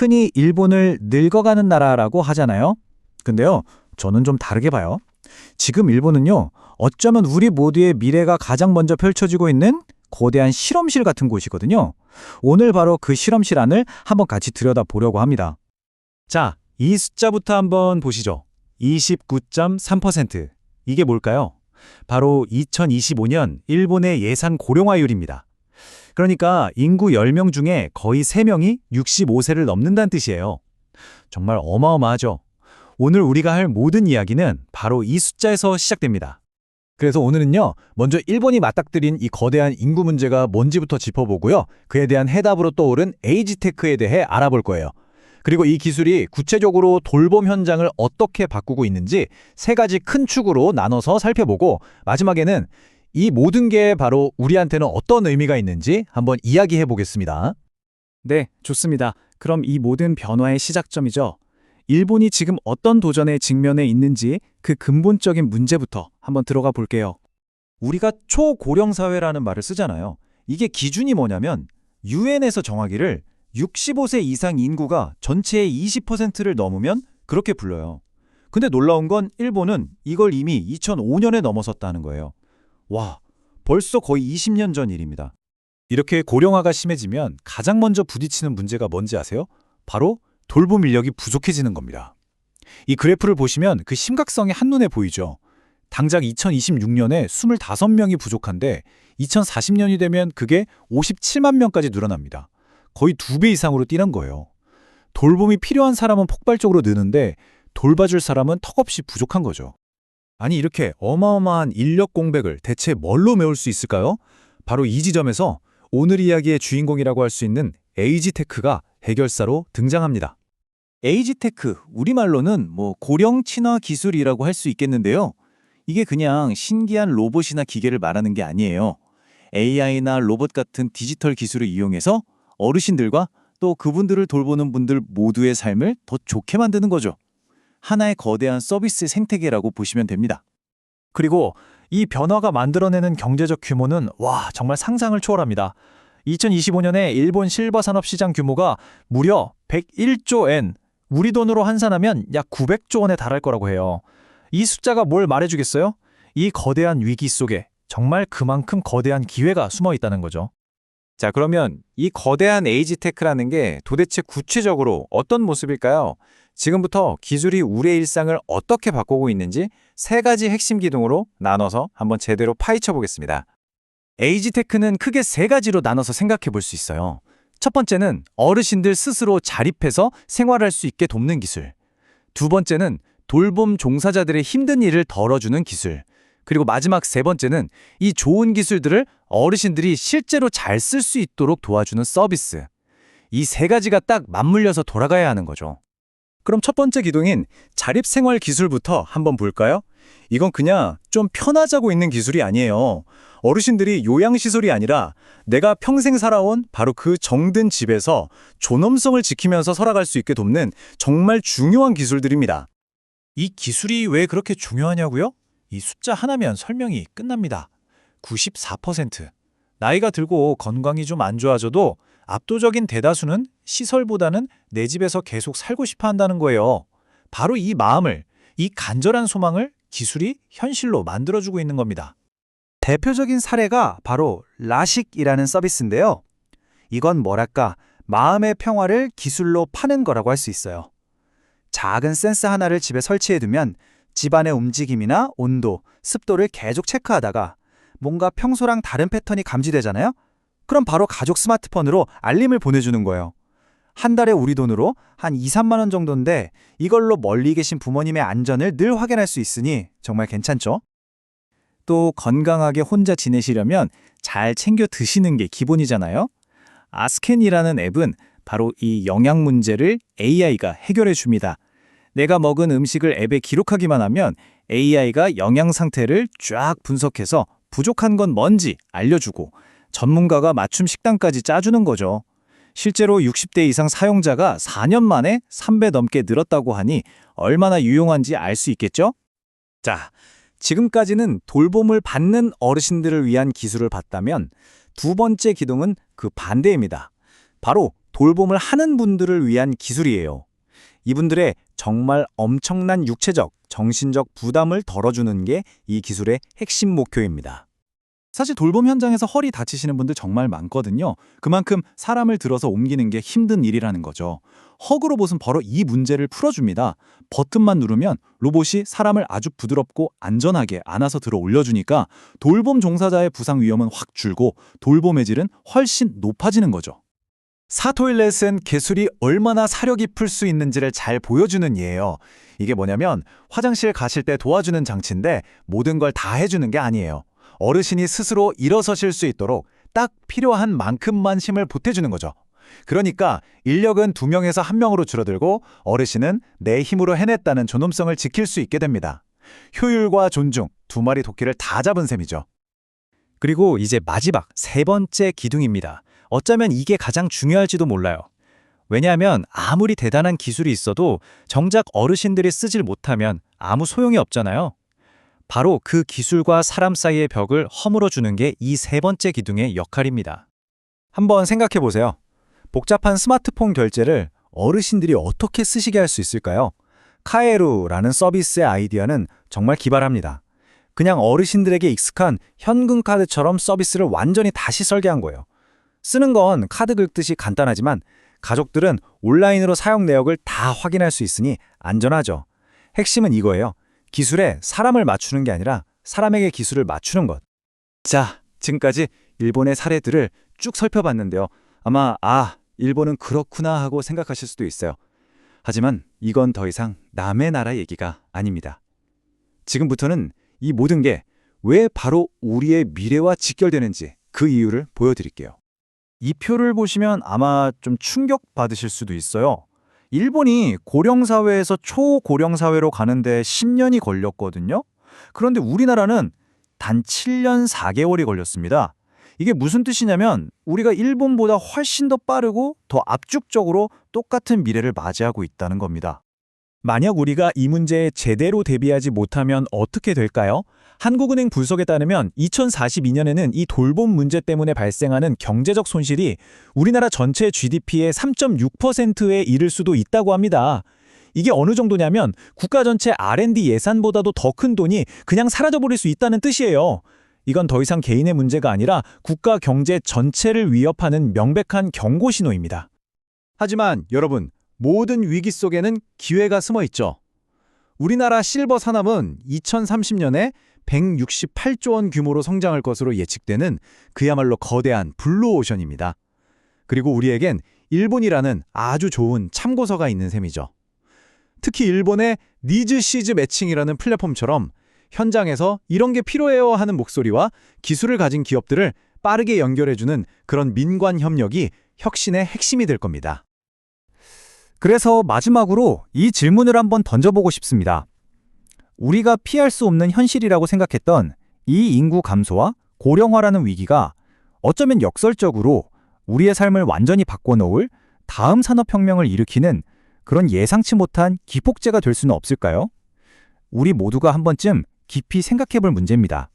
흔히 일본을 늙어가는 나라라고 하잖아요. 근데요, 저는 좀 다르게 봐요. 지금 일본은요, 어쩌면 우리 모두의 미래가 가장 먼저 펼쳐지고 있는 거대한 실험실 같은 곳이거든요. 오늘 바로 그 실험실 안을 한번 같이 들여다보려고 합니다. 자, 이 숫자부터 한번 보시죠. 29.3%. 이게 뭘까요? 바로 2025년 일본의 예상 고령화율입니다. 그러니까 인구 10명 중에 거의 3명이 65세를 넘는다는 뜻이에요. 정말 어마어마하죠. 오늘 우리가 할 모든 이야기는 바로 이 숫자에서 시작됩니다. 그래서 오늘은요, 먼저 일본이 맞닥뜨린 이 거대한 인구 문제가 뭔지부터 짚어보고요. 그에 대한 해답으로 떠오른 에이지테크에 대해 알아볼 거예요. 그리고 이 기술이 구체적으로 돌봄 현장을 어떻게 바꾸고 있는지 세 가지 큰 축으로 나눠서 살펴보고 마지막에는 이 모든 게 바로 우리한테는 어떤 의미가 있는지 한번 이야기해 보겠습니다. 네, 좋습니다. 그럼 이 모든 변화의 시작점이죠. 일본이 지금 어떤 도전에 직면해 있는지 그 근본적인 문제부터 한번 들어가 볼게요. 우리가 초고령 사회라는 말을 쓰잖아요. 이게 기준이 뭐냐면 유엔에서 정하기를 65세 이상 인구가 전체의 20%를 넘으면 그렇게 불러요. 근데 놀라운 건 일본은 이걸 이미 2005년에 넘어섰다는 거예요. 와, 벌써 거의 20년 전 일입니다. 이렇게 고령화가 심해지면 가장 먼저 부딪히는 문제가 뭔지 아세요? 바로 돌봄 인력이 부족해지는 겁니다. 이 그래프를 보시면 그 심각성이 한눈에 보이죠. 당장 2026년에 25명이 부족한데 2040년이 되면 그게 57만 명까지 늘어납니다. 거의 두 배 이상으로 뛰는 거예요. 돌봄이 필요한 사람은 폭발적으로 느는데 돌봐줄 사람은 턱없이 부족한 거죠. 아니 이렇게 어마어마한 인력 공백을 대체 뭘로 메울 수 있을까요? 바로 이 지점에서 오늘 이야기의 주인공이라고 할 수 있는 에이지테크가 해결사로 등장합니다. 에이지테크, 우리말로는 뭐 고령 친화 기술이라고 할 수 있겠는데요. 이게 그냥 신기한 로봇이나 기계를 말하는 게 아니에요. AI나 로봇 같은 디지털 기술을 이용해서 어르신들과 또 그분들을 돌보는 분들 모두의 삶을 더 좋게 만드는 거죠. 하나의 거대한 서비스 생태계라고 보시면 됩니다. 그리고 이 변화가 만들어내는 경제적 규모는 와 정말 상상을 초월합니다. 2025년에 일본 실버 산업 시장 규모가 무려 101조 엔, 우리 돈으로 환산하면 약 900조 원에 달할 거라고 해요. 이 숫자가 뭘 말해주겠어요? 이 거대한 위기 속에 정말 그만큼 거대한 기회가 숨어 있다는 거죠. 자, 그러면 이 거대한 에이지테크라는 게 도대체 구체적으로 어떤 모습일까요? 지금부터 기술이 우리의 일상을 어떻게 바꾸고 있는지 세 가지 핵심 기둥으로 나눠서 한번 제대로 파헤쳐 보겠습니다. 에이지테크는 크게 세 가지로 나눠서 생각해 볼 수 있어요. 첫 번째는 어르신들 스스로 자립해서 생활할 수 있게 돕는 기술. 두 번째는 돌봄 종사자들의 힘든 일을 덜어주는 기술. 그리고 마지막 세 번째는 이 좋은 기술들을 어르신들이 실제로 잘 쓸 수 있도록 도와주는 서비스. 이 세 가지가 딱 맞물려서 돌아가야 하는 거죠. 그럼 첫 번째 기둥인 자립생활 기술부터 한번 볼까요? 이건 그냥 좀 편하자고 있는 기술이 아니에요. 어르신들이 요양시설이 아니라 내가 평생 살아온 바로 그 정든 집에서 존엄성을 지키면서 살아갈 수 있게 돕는 정말 중요한 기술들입니다. 이 기술이 왜 그렇게 중요하냐고요? 이 숫자 하나면 설명이 끝납니다. 94%. 나이가 들고 건강이 좀 안 좋아져도 압도적인 대다수는 시설보다는 내 집에서 계속 살고 싶어 한다는 거예요. 바로 이 마음을, 이 간절한 소망을 기술이 현실로 만들어주고 있는 겁니다. 대표적인 사례가 바로 라식이라는 서비스인데요. 이건 뭐랄까, 마음의 평화를 기술로 파는 거라고 할 수 있어요. 작은 센서 하나를 집에 설치해두면 집안의 움직임이나 온도, 습도를 계속 체크하다가 뭔가 평소랑 다른 패턴이 감지되잖아요? 그럼 바로 가족 스마트폰으로 알림을 보내주는 거예요. 한 달에 우리 돈으로 한 2, 3만 원 정도인데 이걸로 멀리 계신 부모님의 안전을 늘 확인할 수 있으니 정말 괜찮죠? 또 건강하게 혼자 지내시려면 잘 챙겨 드시는 게 기본이잖아요? 아스캔이라는 앱은 바로 이 영양 문제를 AI가 해결해 줍니다. 내가 먹은 음식을 앱에 기록하기만 하면 AI가 영양 상태를 쫙 분석해서 부족한 건 뭔지 알려주고 전문가가 맞춤 식단까지 짜주는 거죠. 실제로 60대 이상 사용자가 4년 만에 3배 넘게 늘었다고 하니 얼마나 유용한지 알 수 있겠죠? 자, 지금까지는 돌봄을 받는 어르신들을 위한 기술을 봤다면 두 번째 기둥은 그 반대입니다. 바로 돌봄을 하는 분들을 위한 기술이에요. 이분들의 정말 엄청난 육체적, 정신적 부담을 덜어주는 게 이 기술의 핵심 목표입니다. 사실 돌봄 현장에서 허리 다치시는 분들 정말 많거든요. 그만큼 사람을 들어서 옮기는 게 힘든 일이라는 거죠. 허그 로봇은 바로 이 문제를 풀어줍니다. 버튼만 누르면 로봇이 사람을 아주 부드럽고 안전하게 안아서 들어 올려주니까 돌봄 종사자의 부상 위험은 확 줄고 돌봄의 질은 훨씬 높아지는 거죠. 사토일렛은 개술이 얼마나 사려 깊을 수 있는지를 잘 보여주는 예예요. 이게 뭐냐면 화장실 가실 때 도와주는 장치인데 모든 걸 다 해주는 게 아니에요. 어르신이 스스로 일어서실 수 있도록 딱 필요한 만큼만 힘을 보태주는 거죠. 그러니까 인력은 두 명에서 한 명으로 줄어들고 어르신은 내 힘으로 해냈다는 존엄성을 지킬 수 있게 됩니다. 효율과 존중, 두 마리 도끼를 다 잡은 셈이죠. 그리고 이제 마지막 세 번째 기둥입니다. 어쩌면 이게 가장 중요할지도 몰라요. 왜냐하면 아무리 대단한 기술이 있어도 정작 어르신들이 쓰질 못하면 아무 소용이 없잖아요. 바로 그 기술과 사람 사이의 벽을 허물어 주는 게 이 세 번째 기둥의 역할입니다. 한번 생각해 보세요. 복잡한 스마트폰 결제를 어르신들이 어떻게 쓰시게 할 수 있을까요? 카에루라는 서비스의 아이디어는 정말 기발합니다. 그냥 어르신들에게 익숙한 현금 카드처럼 서비스를 완전히 다시 설계한 거예요. 쓰는 건 카드 긁듯이 간단하지만 가족들은 온라인으로 사용 내역을 다 확인할 수 있으니 안전하죠. 핵심은 이거예요. 기술에 사람을 맞추는 게 아니라 사람에게 기술을 맞추는 것. 자, 지금까지 일본의 사례들을 쭉 살펴봤는데요. 아마 아, 일본은 그렇구나 하고 생각하실 수도 있어요. 하지만 이건 더 이상 남의 나라 얘기가 아닙니다. 지금부터는 이 모든 게 왜 바로 우리의 미래와 직결되는지 그 이유를 보여드릴게요. 이 표를 보시면 아마 좀 충격 받으실 수도 있어요. 일본이 고령 사회에서 초고령 사회로 가는데 10년이 걸렸거든요. 그런데 우리나라는 단 7년 4개월이 걸렸습니다. 이게 무슨 뜻이냐면 우리가 일본보다 훨씬 더 빠르고 더 압축적으로 똑같은 미래를 맞이하고 있다는 겁니다. 만약 우리가 이 문제에 제대로 대비하지 못하면 어떻게 될까요? 한국은행 분석에 따르면 2042년에는 이 돌봄 문제 때문에 발생하는 경제적 손실이 우리나라 전체 GDP의 3.6%에 이를 수도 있다고 합니다. 이게 어느 정도냐면 국가 전체 R&D 예산보다도 더 큰 돈이 그냥 사라져버릴 수 있다는 뜻이에요. 이건 더 이상 개인의 문제가 아니라 국가 경제 전체를 위협하는 명백한 경고 신호입니다. 하지만 여러분, 모든 위기 속에는 기회가 숨어 있죠. 우리나라 실버 산업은 2030년에 168조 원 규모로 성장할 것으로 예측되는 그야말로 거대한 블루오션입니다. 그리고 우리에겐 일본이라는 아주 좋은 참고서가 있는 셈이죠. 특히 일본의 니즈 시즈 매칭이라는 플랫폼처럼 현장에서 이런 게 필요해요 하는 목소리와 기술을 가진 기업들을 빠르게 연결해주는 그런 민관 협력이 혁신의 핵심이 될 겁니다. 그래서 마지막으로 이 질문을 한번 던져보고 싶습니다. 우리가 피할 수 없는 현실이라고 생각했던 이 인구 감소와 고령화라는 위기가 어쩌면 역설적으로 우리의 삶을 완전히 바꿔놓을 다음 산업혁명을 일으키는 그런 예상치 못한 기폭제가 될 수는 없을까요? 우리 모두가 한 번쯤 깊이 생각해 볼 문제입니다.